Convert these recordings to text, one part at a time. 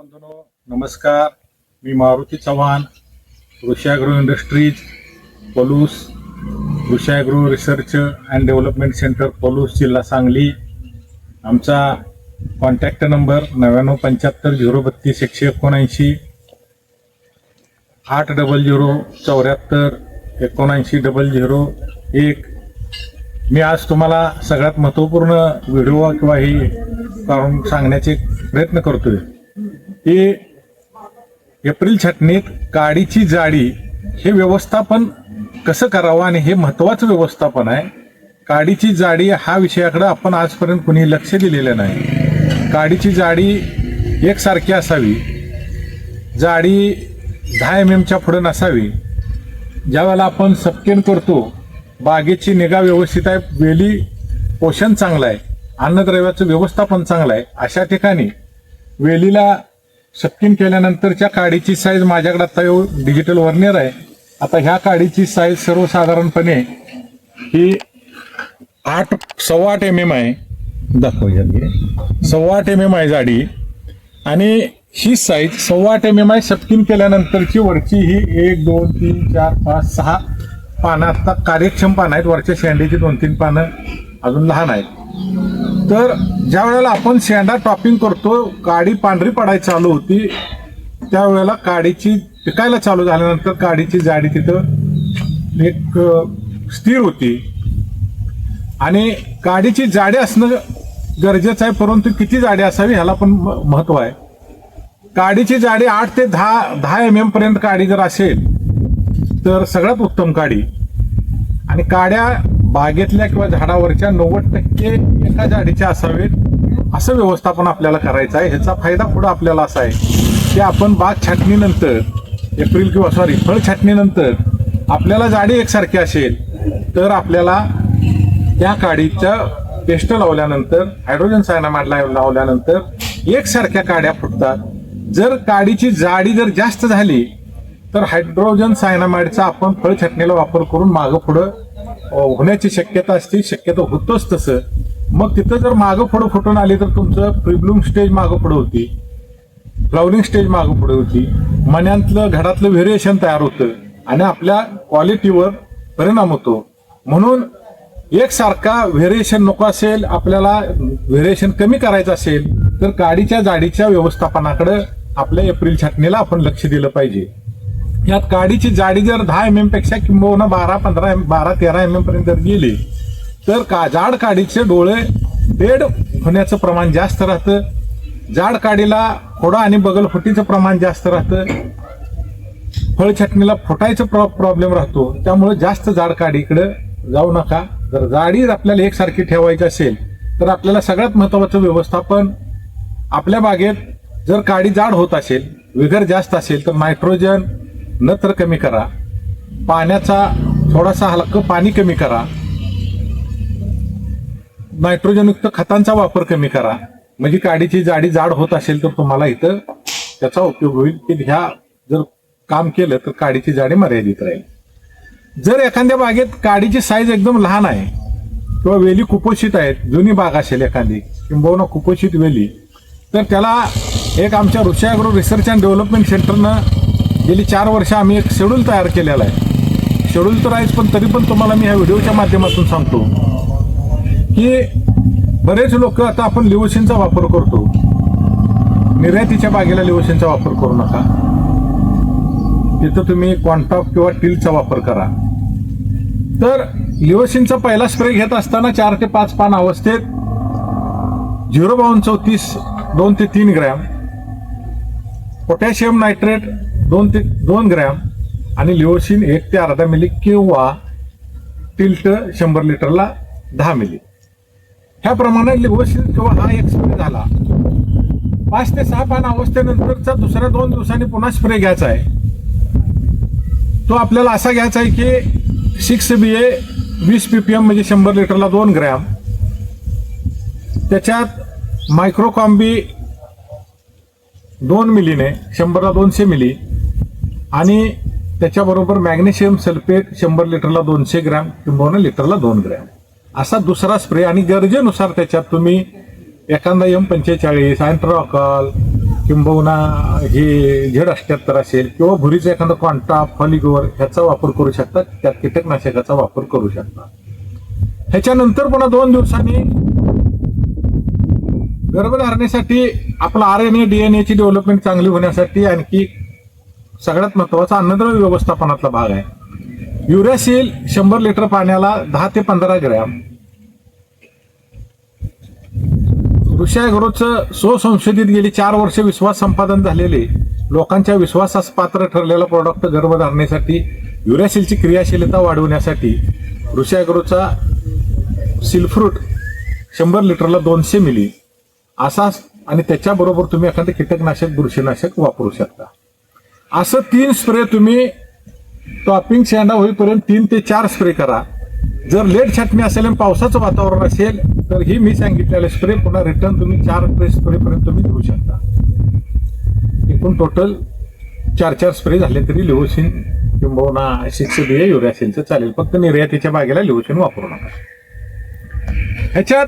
बंधनो नमस्कार. मी Maruti Chavan Rushagro industries Palus Rushagro research and development centre Palus जिल्हा सांगली. आमचा contact number नव्याण्णव पंच्याहत्तर झिरो बत्तीस एकशे एकोणऐंशी आठ डबल झिरो चौऱ्याहत्तर एकोणऐंशी डबल झिरो एक. मी आज तुम्हाला सगळ्यात महत्त्वपूर्ण व्हिडिओ किंवा ही काढून सांगण्याचे प्रयत्न करतोय. ते एप्रिल छटणीत काडीची जाडी हे व्यवस्थापन कसं करावं आणि हे महत्त्वाचं व्यवस्थापन आहे? काडीची जाडी हा विषयाकडे आपण आजपर्यंत कुणी लक्ष दिलेलं नाही. काडीची जाडी एकसारखी असावी. जाडी दहा एम एमच्या पुढं नसावी. ज्यावेळेला आपण सपकेन करतो बागेची निगा व्यवस्थित आहे वेली पोषण चांगलं आहे अन्नद्रव्याचं व्यवस्थापन चांगलं आहे अशा ठिकाणी वेलीला सपकिन केल्यानंतरच्या काडीची साईज माझ्याकडे आता येऊ डिजिटल वर्नियर आहे. आता ह्या काडीची साईज सर्वसाधारणपणे ही आठ सव्वा आठ एम एम आहे. दाखवूया सव्वा आठ एम एम आहे जाडी. आणि ही साईज सव्वा आठ एम एम आहे. सपकिन केल्यानंतरची वरची ही एक दोन तीन चार पाच सहा पानं. आता कार्यक्षम पानं आहेत. वरच्या शेंडीची दोन तीन पानं अजून लहान आहेत. तर ज्या वेळेला आपण शेंडा टॉपिंग करतो काडी पांढरी पडायला चालू होती त्यावेळेला काडीची पिकायला चालू झाल्यानंतर काडीची जाडी तिथं एक स्थिर होती. आणि काडीची जाडी असणं गरजेचं आहे परंतु किती जाडी असावी ह्याला पण म- महत्त्व आहे. काडीची जाडी आठ ते दहा दहा एम एम पर्यंत काडी जर असेल तर सगळ्यात उत्तम काडी आणि काड्या बागेतल्या किंवा झाडावरच्या नव्वद टक्के एका जाडीच्या असावेत असं व्यवस्थापन आपल्याला करायचं आहे. ह्याचा फायदा पुढे आपल्याला असा आहे की आपण बाग छाटणीनंतर एप्रिल किंवा सॉरी फळ छाटणीनंतर आपल्याला जाडी एकसारखी असेल तर आपल्याला त्या काडीच्या पेस्ट लावल्यानंतर हायड्रोजन सायनामाइड लावल्यानंतर एकसारख्या काड्या फुटतात. जर काडीची जाडी जर जास्त झाली तर हायड्रोजन सायनामाइडचा आपण फळ छाटणीला वापर करून मागं पुढं होण्याची शक्यता असते. शक्यता होतोच तसं. मग तिथं जर मागं पुढं फुटून आली तर तुमचं प्रिब्लूम स्टेज मागं पुढं होती. फ्लावरिंग स्टेज मागं पुढे होती. मन्यांतलं घडातलं व्हेरिएशन तयार होतं. आणि आपल्या क्वालिटीवर परिणाम होतो. म्हणून एकसारखा व्हेरिएशन नको असेल आपल्याला व्हेरिएशन कमी करायचं असेल तर काडीच्या जाडीच्या व्यवस्थापनाकडे आपल्या एप्रिल छाटणीला आपण लक्ष दिलं पाहिजे. यात काडीची जाडी जर दहा एम एमपेक्षा किंबहुना बारा पंधरा एम बारा तेरा एम एम पर्यंत जर गेली तर का जाड काडीचे डोळे डेड होण्याचं प्रमाण जास्त राहतं. जाड काडीला खोडा आणि बगलफुटीचं प्रमाण जास्त राहतं. फळ छटणीला फुटायचं प्रॉ प्रॉब्लेम राहतो. त्यामुळे जास्त जाड काडीकडं जाऊ नका. जर जाडी आपल्याला एकसारखी ठेवायची असेल तर आपल्याला सगळ्यात महत्वाचं व्यवस्थापन आपल्या बागेत जर काडी जाड होत असेल विगर जास्त असेल तर नायट्रोजन नत्र कमी करा. पाण्याचा थोडासा हलकं पाणी कमी करा. नायट्रोजनयुक्त खतांचा वापर कमी करा. म्हणजे काडीची जाडी जाड होत असेल तर तुम्हाला इथं त्याचा उपयोग होईल. की ह्या जर काम केलं तर काडीची जाडी मर्यादित राहील. जर एखाद्या बागेत काडीची साईज एकदम लहान आहे किंवा वेली कुपोषित आहेत जुनी बाग असेल एखादी किंबहुना कुपोषित वेली तर त्याला एक आमच्या ऋषाग्रो रिसर्च अँड डेव्हलपमेंट सेंटरनं गेली चार वर्ष आम्ही एक शेड्यूल तयार केलेला आहे. शेड्यूल तर आहेच पण तरी पण तुम्हाला मी ह्या व्हिडिओच्या माध्यमातून सांगतो. की बरेच लोक आता आपण लिवोशिनचा वापर करतो. निर्यातीच्या बागेला लिवोशिनचा वापर करू नका. तिथं तुम्ही क्वांटॉप किंवा टीलचा वापर करा. तर लिओशिनचा पहिला स्प्रे घेत असताना चार ते पाच पान अवस्थेत झिरो बावन्न चौतीस दोन ते तीन ग्रॅम पोटॅशियम नायट्रेट दोन ते दोन ग्रॅम आणि लिओशिन एक ते अर्धा मिली किंवा टिल्ट शंभर लिटरला दहा मिली. ह्याप्रमाणे लिव्हरशील किंवा हा एक स्प्रे झाला. पाच ते सहा पान अवस्थेनंतरचा दुसऱ्या दोन दिवसांनी पुन्हा स्प्रे घ्यायचा आहे. तो आपल्याला असा घ्यायचा आहे की सिक्स बी ए वीस पीपीएम म्हणजे शंभर लिटरला दोन ग्रॅम. त्याच्यात मायक्रोकॉम्बी दोन मिलीने शंभरला दोनशे मिली. आणि त्याच्याबरोबर मॅग्नेशियम सल्फेट शंभर लिटरला दोनशे ग्रॅम किंबहुना लिटरला दोन ग्रॅम. असा दुसरा स्प्रे आणि गरजेनुसार त्याच्यात तुम्ही एखादा एम पंचेचाळीस अँट्रॉकॉल किंबहुना हे झेड अष्ट्याहत्तर असेल किंवा भुरीचा एखादा कॉन्टा फॉलिगोवर ह्याचा वापर करू शकता. त्यात कीटकनाशकाचा वापर करू शकता. ह्याच्यानंतर पुन्हा दोन दिवसांनी गर्भधारणेसाठी आपला आर एन ए डीएनए ची डेव्हलपमेंट चांगली होण्यासाठी आणखी सगळ्यात महत्त्वाचा अन्नद्रव्य व्यवस्थापनातला भाग आहे. युरॅसिल शंभर लिटर पाण्याला दहा ते पंधरा ग्रॅम. ऋषायग्रोचं स्वसंशोधित गेली चार वर्ष विश्वास संपादन झालेले लोकांच्या विश्वासास पात्र ठरलेला प्रॉडक्ट गर्भधारणेसाठी युरॅसिलची क्रियाशीलता वाढवण्यासाठी ऋषायग्रोचा सिल्फ्रूट शंभर लिटरला दोनशे मिली. असा आणि त्याच्याबरोबर तुम्ही एखादं कीटकनाशक बुरशीनाशक वापरू शकता. असं तीन स्प्रे तुम्ही टॉपिंग शेंडा होईपर्यंत तीन ते चार स्प्रे करा. जर लेट छाटणी असेल आणि पावसाचं वातावरण असेल तर ही मी सांगितलेले स्प्रे पुन्हा रिटर्न तुम्ही चार स्प्रे पर्यंत तुम्ही घेऊ शकता. एकूण टोटल चार चार स्प्रे झाले तरी लिओसिन किंबहुना सिक्स बी युरॅसिनचं चालेल. फक्त निर्यातीच्या बागेला लिओसिन वापरू नका. ह्याच्यात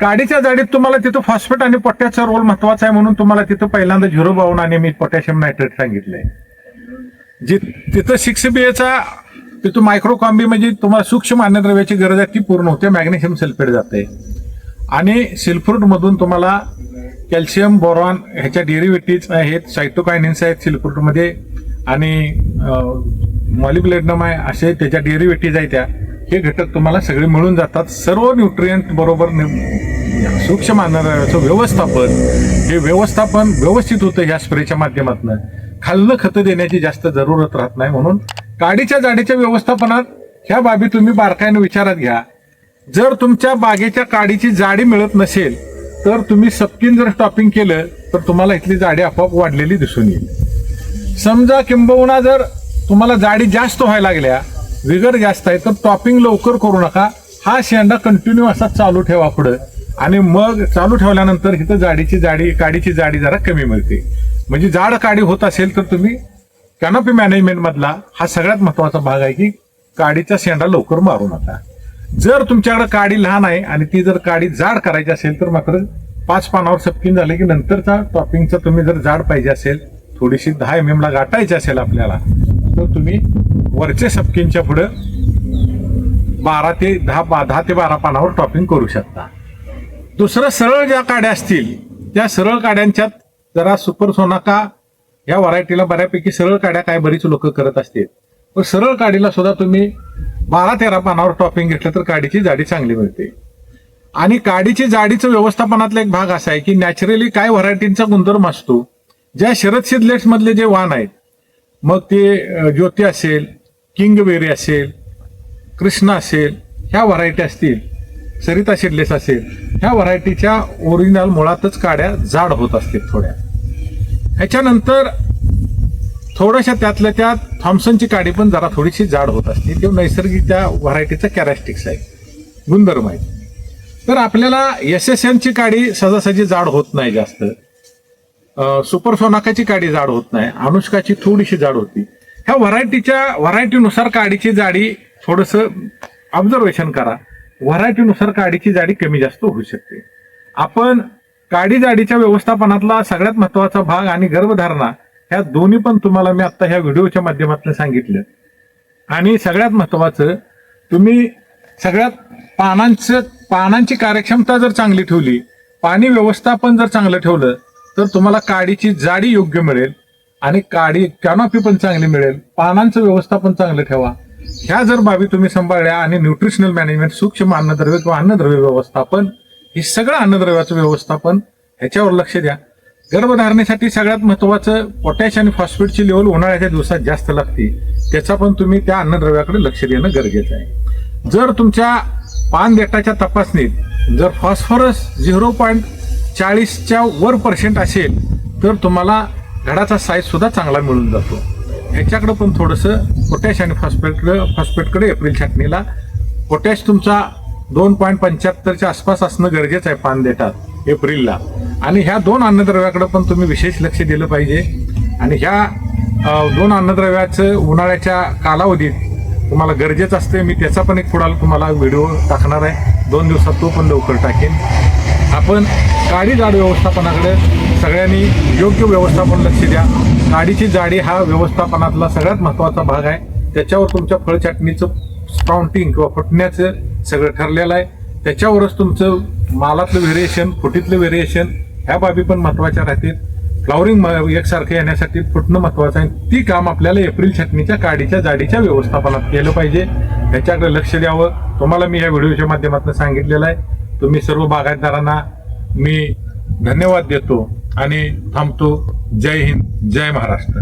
काडीच्या जाडीत तुम्हाला तिथं फॉस्फेट आणि पोटॅशचा रोल महत्त्वाचा आहे म्हणून तुम्हाला तिथं पहिल्यांदा झिरो बावन्न आणि मी पोटॅशियम नायट्रेट सांगितलंय. जे तिथं सिक्स बी एचा तिथं मायक्रोकॉम्बी म्हणजे तुम्हाला सूक्ष्म अन्नद्रव्याची गरज आहे ती पूर्ण होते मॅग्नेशियम सल्फेट जाते. आणि सिल्फ्रूटमधून तुम्हाला कॅल्शियम बोरॉन ह्याच्या डेरिव्हेटिव्ह आहेत सायटोकायनिन्स आहेत सिल्फ्रूटमध्ये आणि मॉलिब्लेडनम आहे असे त्याच्या डेरिव्हेटिव्ह आहेत त्या. हे घटक तुम्हाला सगळे मिळून जातात. सर्व न्यूट्रियंट बरोबर नि- सूक्ष्म अन्नद्रव्याचं व्यवस्थापन हे व्यवस्थापन व्यवस्थित होतं ह्या स्प्रेच्या माध्यमातून. खाल्लं खतं देण्याची जास्त जरूरत राहत नाही म्हणून काडीच्या जाडीच्या व्यवस्थापनात ह्या बाबी तुम्ही बारकाईने विचारात घ्या. जर तुमच्या बागेच्या काडीची जाडी मिळत नसेल तर तुम्ही सपकिन जर टॉपिंग केलं तर तुम्हाला इथली जाडी आपोआप वाढलेली दिसून येईल. समजा किंबहुना जर तुम्हाला जाडी जास्त व्हायला लागल्या विगर जास्त आहे तर टॉपिंग लवकर करू नका. हा शेंडा कंटिन्यू असा चालू ठेवा पुढं. आणि मग चालू ठेवल्यानंतर इथं जाडीची जाडी काडीची जाडी जरा कमी मिळते. म्हणजे जाड काडी होत असेल तर तुम्ही कॅनॉपी मॅनेजमेंटमधला हा सगळ्यात महत्त्वाचा भाग आहे की काडीचा शेंडा लवकर मारू नका. जर तुमच्याकडे काडी लहान आहे आणि ती जर काडी जाड करायची असेल तर मात्र पाच पानावर सपकिन झाले की नंतरचा टॉपिंगचा तुम्ही जर जाड पाहिजे असेल थोडीशी दहा एम एमला गाठायची असेल आपल्याला तर तुम्ही वरच्या सपकिनच्या पुढं बारा ते दहा बा- दहा ते बारा पानावर टॉपिंग करू शकता. दुसरं सरळ ज्या काड्या असतील त्या सरळ काड्यांच्यात जरा सुपर सोनाका या व्हरायटीला बऱ्यापैकी सरळ काड्या काय बरीच लोक करत असतील. पण सरळ काडीला सुद्धा तुम्ही बारा तेरा पानावर टॉपिंग घेतलं तर काडीची जाडी चांगली मिळते. आणि काडीची जाडीचं व्यवस्थापनातला एक भाग असा आहे की नॅचरली काय व्हरायटींचा गुणधर्म असतो ज्या शरद सिद्धलेट्स मधले जे वाण आहेत मग ते ज्योती असेल किंगबेरी असेल कृष्ण असेल ह्या व्हरायटी असतील. सरिता शिडलेस असेल. ह्या व्हरायटीच्या ओरिजिनल मुळातच काड्या जाड होत असतील थोड्या. ह्याच्यानंतर थोड्याशा त्यातल्या त्यात थॉम्सनची काडी पण जरा थोडीशी जाड होत असते. ते नैसर्गिक त्या व्हरायटीचं कॅरॅस्टिक्स आहे गुणधर्म आहे तर आपल्याला एस एस एनची काडी सहजासहजी जाड होत नाही जास्त. सुपर सोनाकाची काडी जाड होत नाही. अनुष्काची थोडीशी जाड होती. ह्या व्हरायटीच्या व्हरायटीनुसार काडीची जाडी थोडस ऑब्झर्वेशन करा. व्हरायटीनुसार काडीची जाडी कमी जास्त होऊ शकते. आपण काडी जाडीच्या व्यवस्थापनातला सगळ्यात महत्त्वाचा भाग आणि गर्भधारणा ह्या दोन्ही पण तुम्हाला मी आता ह्या व्हिडिओच्या माध्यमातून सांगितलं. आणि सगळ्यात महत्वाचं तुम्ही सगळ्यात पानांचं पानांची कार्यक्षमता जर चांगली ठेवली पाणी व्यवस्थापन जर चांगलं ठेवलं तर तुम्हाला काडीची जाडी योग्य मिळेल आणि काडी कॅनॉपी पण चांगली मिळेल. पानांचं व्यवस्थापन चांगलं ठेवा. ह्या जर बाबी तुम्ही सांभाळल्या आणि न्यूट्रिशनल मॅनेजमेंट सूक्ष्म अन्नद्रव्य किंवा अन्नद्रव्य व्यवस्थापन हे सगळं अन्नद्रव्याचं व्यवस्थापन ह्याच्यावर लक्ष द्या. गर्भधारणेसाठी सगळ्यात महत्वाचं पोटॅश आणि फॉस्फेटची लेवल उन्हाळ्याच्या दिवसात जास्त लागते. त्याचा पण तुम्ही त्या अन्नद्रव्याकडे लक्ष देणं गरजेचं आहे. जर तुमच्या पान देटाच्या तपासणीत जर फॉस्फरस झिरो पॉईंट चाळीसच्या वर पर्सेंट असेल तर तुम्हाला घडाचा साईज सुद्धा चांगला मिळून जातो. ह्याच्याकडं पण थोडंसं पोटॅश आणि फॉस्फेटकडं फॉस्फेटकडे एप्रिल छाटणीला. पोटॅश तुमचा दोन पॉईंट पंच्याहत्तरच्या आसपास असणं गरजेचं आहे पान देतात एप्रिलला आणि ह्या दोन अन्नद्रव्याकडे पण तुम्ही विशेष लक्ष दिलं पाहिजे. आणि ह्या दोन अन्नद्रव्याचं उन्हाळ्याच्या कालावधीत तुम्हाला गरजेचं असते मी त्याचा पण एक पुढाला तुम्हाला व्हिडिओ टाकणार आहे. दोन दिवसात तो पण लवकर टाकेन. आपण काडी जाड व्यवस्थापनाकडे सगळ्यांनी योग्य व्यवस्थापन लक्ष द्या. काडीची जाडी हा व्यवस्थापनातला सगळ्यात महत्त्वाचा भाग आहे. त्याच्यावर तुमच्या फळ छाटणीचं स्प्राउंटिंग किंवा फुटण्याचं सगळं ठरलेलं आहे. त्याच्यावरच तुमचं मालातलं व्हेरिएशन फुटीतलं व्हेरिएशन ह्या बाबी पण महत्त्वाच्या राहतील. फ्लॉवरिंग एकसारखं येण्यासाठी फुटणं महत्वाचं आहे. ती काम आपल्याला एप्रिल छटणीच्या काडीच्या जाडीच्या व्यवस्थापनात केलं पाहिजे. ह्याच्याकडे लक्ष द्यावं. तुम्हाला मी या व्हिडिओच्या माध्यमातून सांगितलेलं आहे. तुम्ही सर्व बागायतदारांना मी धन्यवाद देतो आणि थांबतो. जय हिंद जय महाराष्ट्र.